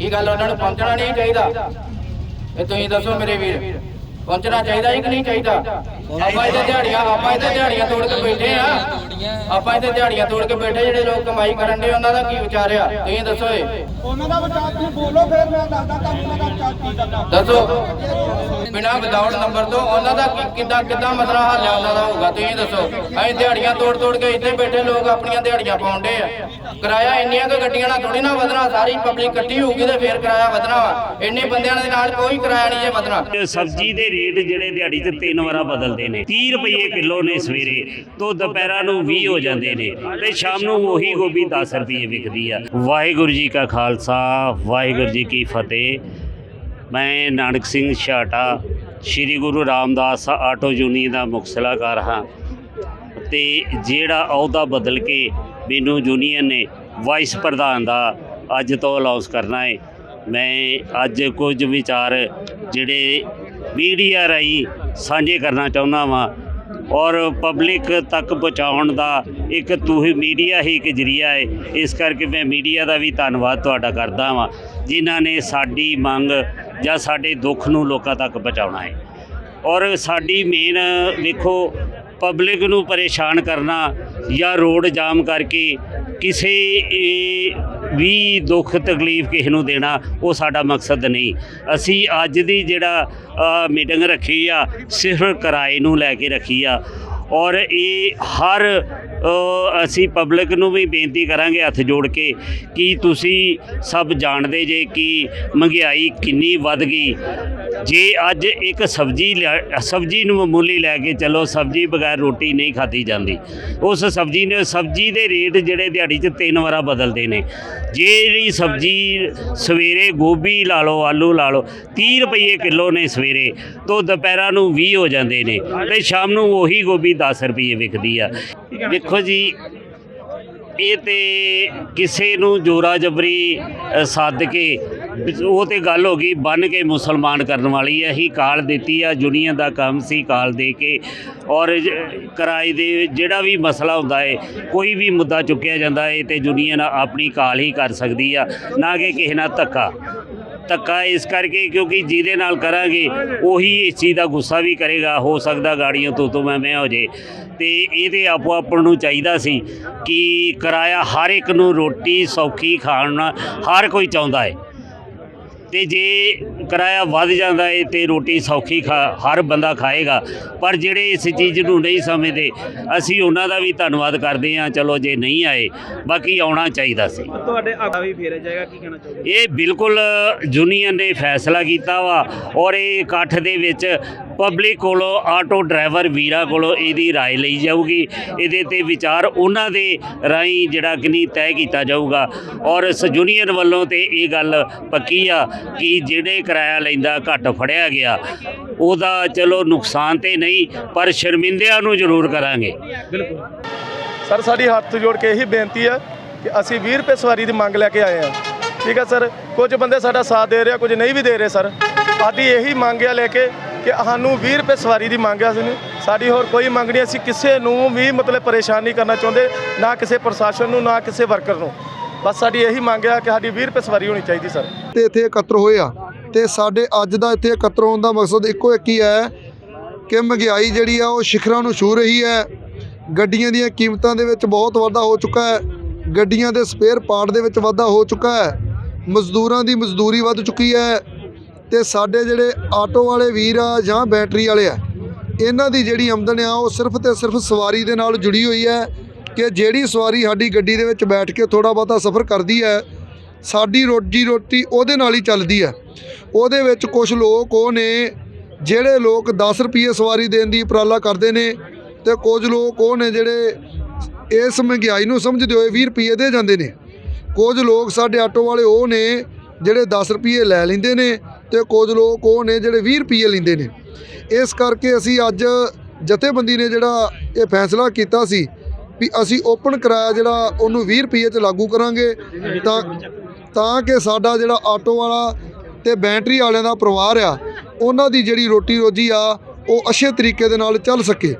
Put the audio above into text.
ਇਹ ਗੱਲ ਉਹਨਾਂ ਨੂੰ ਪਹੁੰਚਣਾ ਨਹੀਂ ਚਾਹੀਦਾ। ਇਹ ਤੁਸੀਂ ਦੱਸੋ ਮੇਰੇ ਵੀਰ। ਪਹੁੰਚਣਾ ਚਾਹੀਦਾ ਹੈ ਕਿ ਨਹੀਂ ਚਾਹੀਦਾ? ਆਪਾਂ ਇੱਥੇ ਦਿਹਾੜੀਆਂ ਆਪਾਂ ਇੱਥੇ ਦਿਹਾੜੀਆਂ ਤੋੜ ਕੇ ਬੈਠੇ ਆ। ਆਪਾਂ ਇੱਥੇ ਦਿਹਾੜੀਆਂ ਤੋੜ ਕੇ ਬੈਠੇ ਜਿਹੜੇ ਲੋਕ ਕਮਾਈ ਕਰਨ ਦੇ ਉਹਨਾਂ ਦਾ ਕੀ ਵਿਚਾਰ ਆ? ਤੁਸੀਂ ਦੱਸੋ ਇਹ ਉਹਨਾਂ ਦਾ ਵਿਚਾਰ ਤੁਸੀਂ ਬੋਲੋ ਫਿਰ ਮੈਂ ਦੱਸਦਾ ਤੁਹਾਨੂੰ ਉਹਨਾਂ ਦਾ ਵਿਚਾਰ ਕੀ ਕਰਦਾ ਦੱਸੋ। ਬਿਨਾ ਵਿਦਆਊਟ ਨੰਬਰ ਤੋਂ ਉਹਨਾਂ ਦਾ ਕਿੱਦਾਂ ਕਿੱਦਾਂ ਮਸਲਾ ਹੱਲ ਉਹਨਾਂ ਦਾ ਹੋਊਗਾ? ਤੁਸੀਂ ਦੱਸੋ। ਅਸੀਂ ਦਿਹਾੜੀਆਂ ਤੋੜ ਤੋੜ ਕੇ ਇੱਥੇ ਬੈਠੇ ਲੋਕ ਆਪਣੀਆਂ ਦਿਹਾੜੀਆਂ ਪਾਉਂਦੇ ਆ। ਕਿਰਾਇਆ ਇੰਨੀਆਂ ਕੁ ਗੱਡੀਆਂ ਨਾਲ ਥੋੜੀ ਨਾ ਵਧਣਾ ਸਾਰੀ ਪਬਲਿਕ ਇਕੱਠੀ ਹੋਊਗੀ ਤੇ ਫੇਰ ਕਿਰਾਇਆ ਵਧਣਾ ਵਾ। ਇੰਨੇ ਬੰਦਿਆਂ ਦੇ ਨਾਲ ਕੋਈ ਕਿਰਾਇਆ ਨਹੀਂ ਜੇ ਵਧਣਾ। ਸਬਜ਼ੀ ਦੇ ਰੇਟ ਜਿਹੜੇ ਦਿਹਾੜੀ 'ਚ ਤਿੰਨ ਵਾਰਾ ਬਦਲਦੇ ਨੇ 30 ਰੁਪਏ ਕਿਲੋ ਨੇ ਸਵੇਰੇ, ਤੋਂ ਦੁਪਹਿਰਾਂ ਨੂੰ 20 ਹੋ ਜਾਂਦੇ ਨੇ, ਤੇ ਸ਼ਾਮ ਨੂੰ ਉਹੀ ਗੋਭੀ 10 ਰੁਪਏ ਵਿਕਦੀ ਆ। ਵਾਹਿਗੁਰੂ ਜੀ ਕਾ ਖਾਲਸਾ, ਵਾਹਿਗੁਰੂ ਜੀ ਕੀ ਫਤਿਹ। ਮੈਂ ਨਾਨਕ ਸਿੰਘ ਛਾਟਾ, ਸ੍ਰੀ ਗੁਰੂ ਰਾਮਦਾਸ ਆਟੋ ਯੂਨੀਅਨ ਦਾ ਮੁੱਖ ਸਲਾਹਕਾਰ ਹਾਂ। ਤੇ ਜਿਹੜਾ ਅਹੁਦਾ ਬਦਲ ਕੇ ਮੈਨੂੰ ਯੂਨੀਅਨ ਨੇ ਵਾਈਸ ਪ੍ਰਧਾਨ ਦਾ ਅੱਜ ਤੋਂ ਅਨਾਉਂਸ ਕਰਨਾ ਹੈ ਮੈਂ ਅੱਜ ਕੁਝ ਵਿਚਾਰ ਜਿਹੜੇ ਮੀਡੀਆ ਰਾਹੀਂ ਸਾਂਝੇ ਕਰਨਾ ਚਾਹੁੰਦਾ ਵਾਂ ਔਰ ਪਬਲਿਕ ਤੱਕ ਪਹੁੰਚਾਉਣ ਦਾ ਇੱਕ ਤੁਸੀਂ ਮੀਡੀਆ ਹੀ ਇੱਕ ਜਰੀਆ ਹੈ ਇਸ ਕਰਕੇ ਮੈਂ ਮੀਡੀਆ ਦਾ ਵੀ ਧੰਨਵਾਦ ਤੁਹਾਡਾ ਕਰਦਾ ਵਾਂ, ਜਿਨ੍ਹਾਂ ਨੇ ਸਾਡੀ ਮੰਗ ਜਾਂ ਸਾਡੇ ਦੁੱਖ ਨੂੰ ਲੋਕਾਂ ਤੱਕ ਪਹੁੰਚਾਉਣਾ ਹੈ ਔਰ ਸਾਡੀ ਮੇਨ ਵੇਖੋ, ਪਬਲਿਕ ਨੂੰ ਪਰੇਸ਼ਾਨ ਕਰਨਾ ਜਾਂ ਰੋਡ ਜਾਮ ਕਰਕੇ ਕਿਸੇ ਵੀ ਦੁੱਖ ਤਕਲੀਫ ਕਿਸੇ ਨੂੰ ਦੇਣਾ, ਉਹ ਸਾਡਾ ਮਕਸਦ ਨਹੀਂ। ਅਸੀਂ ਅੱਜ ਦੀ ਜਿਹੜਾ ਮੀਟਿੰਗ ਰੱਖੀ ਆ, ਸਿਰਫ ਕਿਰਾਏ ਨੂੰ ਲੈ ਕੇ ਰੱਖੀ ਆ। ਔਰ ਇਹ ਹਰ ਅਸੀਂ ਪਬਲਿਕ ਨੂੰ ਵੀ ਬੇਨਤੀ ਕਰਾਂਗੇ ਹੱਥ ਜੋੜ ਕੇ ਕਿ ਤੁਸੀਂ ਸਭ ਜਾਣਦੇ ਜੇ ਕਿ ਮਹਿੰਗਾਈ ਕਿੰਨੀ ਵੱਧ ਗਈ। ਜੇ ਅੱਜ ਇੱਕ ਸਬਜ਼ੀ ਲਿਆ- ਸਬਜ਼ੀ ਨੂੰ ਮਾਮੂਲੀ ਲੈ ਕੇ ਚਲੋ, ਸਬਜ਼ੀ ਬਗੈਰ ਰੋਟੀ ਨਹੀਂ ਖਾਧੀ ਜਾਂਦੀ। ਉਸ ਸਬਜ਼ੀ ਨੇ, ਸਬਜ਼ੀ ਦੇ ਰੇਟ ਜਿਹੜੇ ਦਿਹਾੜੀ 'ਚ ਤਿੰਨ ਵਾਰਾ ਬਦਲਦੇ ਨੇ। ਜਿਹੜੀ ਸਬਜ਼ੀ ਸਵੇਰੇ ਗੋਭੀ ਲਾ ਲਓ, ਆਲੂ ਲਾ ਲਓ 30 ਰੁਪਏ ਕਿਲੋ ਨੇ ਸਵੇਰੇ, ਤੋਂ ਦੁਪਹਿਰਾਂ ਨੂੰ 20 ਹੋ ਜਾਂਦੇ ਨੇ ਤੇ ਸ਼ਾਮ ਨੂੰ ਉਹੀ ਗੋਭੀ 10 ਰੁਪਏ ਵਿਕਦੀ ਆ। ਦੇਖੋ ਜੀ, ਇਹ ਤੇ ਕਿਸੇ ਨੂੰ ਜੋਰਾ ਜਬਰੀ ਸੱਦ ਕੇ ਉਹ ਤੇ ਗੱਲ ਹੋ ਗਈ, ਬੰਨ ਕੇ ਮੁਸਲਮਾਨ ਕਰਨ ਵਾਲੀ ਹੈ ਹੀ ਕਾਲ ਦਿੱਤੀ ਆ ਯੂਨੀਅਨ ਦਾ ਕੰਮ ਸੀ ਕਾਲ ਦੇ ਕੇ। ਔਰ ਕਿਰਾਏ ਦੇ ਜਿਹੜਾ ਵੀ ਮਸਲਾ ਹੁੰਦਾ ਹੈ ਕੋਈ ਵੀ ਮੁੱਦਾ ਚੁੱਕਿਆ ਜਾਂਦਾ ਹੈ ਤੇ ਯੂਨੀਅਨ ਆਪਣੀ ਕਾਲ ਹੀ ਕਰ ਸਕਦੀ ਆ, ਨਾ ਕਿ ਕਿਸੇ ਨਾਲ ਧੱਕਾ। ਧੱਕਾ ਇਸ ਕਰਕੇ ਕਿਉਂਕਿ ਜਿਹਦੇ ਨਾਲ ਕਰਾਂਗੇ, ਉਹੀ ਇਸ ਚੀਜ਼ ਦਾ ਗੁੱਸਾ ਵੀ ਕਰੇਗਾ, ਹੋ ਸਕਦਾ ਗਾੜੀਆਂ ਤੋਂ ਤੋਂ ਮੈਂ ਮੈਂ ਹੋ ਜੇ। ਤੇ ਇਹਦੇ ਆਪੋ ਆਪਣ ਨੂੰ ਚਾਹੀਦਾ ਸੀ ਕਿ ਕਿਰਾਇਆ ਹਰ ਇੱਕ ਨੂੰ ਰੋਟੀ ਸੌਖੀ ਖਾਣ ਹਰ ਕੋਈ ਚਾਹੁੰਦਾ ਹੈ ਤੇ ਜੇ ਕਿਰਾਇਆ ਵੱਧ ਜਾਂਦਾ ਹੈ ਤੇ ਰੋਟੀ ਸੌਖੀ ਖਾ ਹਰ ਬੰਦਾ ਖਾਏਗਾ ਪਰ ਜਿਹੜੇ ਇਸ ਚੀਜ਼ ਨੂੰ ਨਹੀਂ ਸਮਝਦੇ ਅਸੀਂ ਉਹਨਾਂ ਦਾ ਵੀ ਧੰਨਵਾਦ ਕਰਦੇ ਹਾਂ ਚਲੋ ਜੇ ਨਹੀਂ ਆਏ ਬਾਕੀ ਆਉਣਾ ਚਾਹੀਦਾ ਸੀ ਤੁਹਾਡੇ ਆਗਾ ਵੀ ਫੇਰਿਆ ਜਾਏਗਾ ਕੀ ਕਹਿਣਾ ਚਾਹੋਗੇ ਇਹ ਬਿਲਕੁਲ ਯੂਨੀਅਨ ਨੇ ਫੈਸਲਾ ਕੀਤਾ ਵਾ ਔਰ ਇਹ ਇਕੱਠ ਦੇ ਵਿੱਚ ਪਬਲਿਕ ਕੋਲੋਂ ਆਟੋ ਡਰਾਈਵਰ ਵੀਰਾਂ ਕੋਲੋਂ ਇਹਦੀ رائے ਲਈ ਜਾਊਗੀ ਇਹਦੇ ਤੇ ਵਿਚਾਰ ਉਹਨਾਂ ਦੇ ਰਾਹੀਂ ਜਿਹੜਾ ਕਿ ਨਹੀਂ ਤੈਅ ਕੀਤਾ ਜਾਊਗਾ ਔਰ ਇਸ ਯੂਨੀਅਨ ਵੱਲੋਂ ਤੇ ਇਹ ਗੱਲ ਪੱਕੀ ਆ ਕਿ ਜਿਹੜੇ ਕਿਰਾਇਆ ਲੈਂਦਾ ਘੱਟ ਫੜਿਆ ਗਿਆ। ਉਹਦਾ ਚਲੋ ਨੁਕਸਾਨ ਤੇ ਨਹੀਂ ਪਰ ਸ਼ਰਮਿੰਦਿਆਂ ਨੂੰ ਜ਼ਰੂਰ ਕਰਾਂਗੇ। ਸਰ ਸਾਡੀ ਹੱਥ ਜੋੜ ਕੇ ਇਹੀ ਬੇਨਤੀ ਹੈ ਕਿ ਅਸੀਂ 20 ਰੁਪਏ ਸਵਾਰੀ ਦੀ ਮੰਗ ਲੈ ਕੇ ਆਏ ਹਾਂ। ਠੀਕ ਹੈ ਸਰ? ਕੁਝ ਬੰਦੇ ਸਾਡਾ ਸਾਥ ਦੇ ਰਹੇ ਆ ਕੁਝ ਨਹੀਂ ਵੀ ਦੇ ਰਹੇ ਸਰ। ਸਾਡੀ ਇਹੀ ਮੰਗ ਹੈ ਲੈ ਕੇ ਕਿ ਸਾਨੂੰ 20 ਰੁਪਏ ਸਵਾਰੀ ਦੀ ਮੰਗ ਹੈ ਸਾਨੂੰ ਸਾਡੀ ਹੋਰ ਕੋਈ ਮੰਗ ਨਹੀਂ ਅਸੀਂ ਕਿਸੇ ਨੂੰ ਵੀ ਮਤਲਬ ਪਰੇਸ਼ਾਨ ਨਹੀਂ ਕਰਨਾ ਚਾਹੁੰਦੇ ਨਾ ਕਿਸੇ ਪ੍ਰਸ਼ਾਸਨ ਨੂੰ ਨਾ ਕਿਸੇ ਵਰਕਰ ਨੂੰ। ਬਸ ਸਾਡੀ ਇਹੀ ਮੰਗ ਹੈ ਕਿ ਸਾਡੀ 20 ਰੁਪਏ ਸਵਾਰੀ ਹੋਣੀ ਚਾਹੀਦੀ ਸਰ। ਤੇ ਇੱਥੇ ਇਕੱਤਰ ਹੋਏ ਆ। ਤੇ ਸਾਡੇ ਅੱਜ ਦਾ ਇੱਥੇ ਇਕੱਤਰ ਹੋਣ ਦਾ ਮਕਸਦ ਇੱਕੋ ਇੱਕ ਹੀ ਹੈ ਕਿ ਮਹਿੰਗਾਈ ਜਿਹੜੀ ਆ ਉਹ ਸਿਖਰਾਂ ਨੂੰ ਛੂ ਰਹੀ ਹੈ। ਗੱਡੀਆਂ ਦੀਆਂ ਕੀਮਤਾਂ ਦੇ ਵਿੱਚ ਬਹੁਤ ਵਾਧਾ ਹੋ ਚੁੱਕਾ ਹੈ। ਗੱਡੀਆਂ ਦੇ ਸਪੇਅਰ ਪਾਰਟ ਦੇ ਵਿੱਚ ਵਾਧਾ ਹੋ ਚੁੱਕਾ ਹੈ। ਮਜ਼ਦੂਰਾਂ ਦੀ ਮਜ਼ਦੂਰੀ ਵੱਧ ਚੁੱਕੀ ਹੈ ਤੇ ਸਾਡੇ ਜਿਹੜੇ ਆਟੋ ਵਾਲੇ ਵੀਰ ਆ ਜਾਂ ਬੈਟਰੀ ਵਾਲੇ ਆ, ਇਹਨਾਂ ਦੀ ਜਿਹੜੀ ਆਮਦਨ ਆ ਉਹ ਸਿਰਫ ਤੇ ਸਿਰਫ ਸਵਾਰੀ ਦੇ ਨਾਲ ਜੁੜੀ ਹੋਈ ਹੈ ਕਿ ਜਿਹੜੀ ਸਵਾਰੀ ਸਾਡੀ ਗੱਡੀ ਦੇ ਵਿੱਚ ਬੈਠ ਕੇ ਥੋੜਾ ਬਹੁਤਾ ਸਫ਼ਰ ਕਰਦੀ ਹੈ ਸਾਡੀ ਰੋਜੀ ਰੋਟੀ ਉਹਦੇ ਨਾਲ ਹੀ ਚੱਲਦੀ ਹੈ। ਉਹਦੇ ਵਿੱਚ ਕੁਝ ਲੋਕ ਉਹ ਨੇ ਜਿਹੜੇ ਲੋਕ 10 ਰੁਪਏ ਸਵਾਰੀ ਦੇਣ ਦੀ ਉਪਰਾਲਾ ਕਰਦੇ ਨੇ ਤੇ ਕੁਝ ਲੋਕ ਉਹ ਨੇ ਜਿਹੜੇ ਇਸ ਮਹਿੰਗਾਈ ਨੂੰ ਸਮਝਦੇ ਹੋਏ 20 ਰੁਪਏ ਦੇ ਜਾਂਦੇ ਨੇ। ਕੁਝ ਲੋਕ ਸਾਡੇ ਆਟੋ ਵਾਲੇ ਉਹ ਨੇ ਜਿਹੜੇ 10 ਰੁਪਏ ਲੈ ਲੈਂਦੇ ਨੇ ਤੇ ਕੁਝ ਲੋਕ ਉਹ ਨੇ ਜਿਹੜੇ 20 ਰੁਪਏ ਲੈਂਦੇ ਨੇ। ਇਸ ਕਰਕੇ ਅਸੀਂ ਅੱਜ ਜਥੇਬੰਦੀ ਨੇ ਜਿਹੜਾ ਇਹ ਫੈਸਲਾ ਕੀਤਾ ਸੀ ਵੀ ਅਸੀਂ ਓਪਨ ਕਿਰਾਇਆ ਜਿਹੜਾ ਉਹਨੂੰ 20 ਰੁਪਏ 'ਚ ਲਾਗੂ ਕਰਾਂਗੇ ਤਾਂ ਤਾਂ ਕਿ ਸਾਡਾ ਜਿਹੜਾ ਆਟੋ ਵਾਲਾ ਤੇ ਬੈਟਰੀ ਵਾਲਿਆਂ ਦਾ ਪਰਿਵਾਰ ਆ, ਉਹਨਾਂ ਦੀ ਜਿਹੜੀ ਰੋਟੀ ਰੋਜੀ ਆ, ਉਹ ਅੱਛੇ ਤਰੀਕੇ ਦੇ ਨਾਲ ਚੱਲ ਸਕੇ।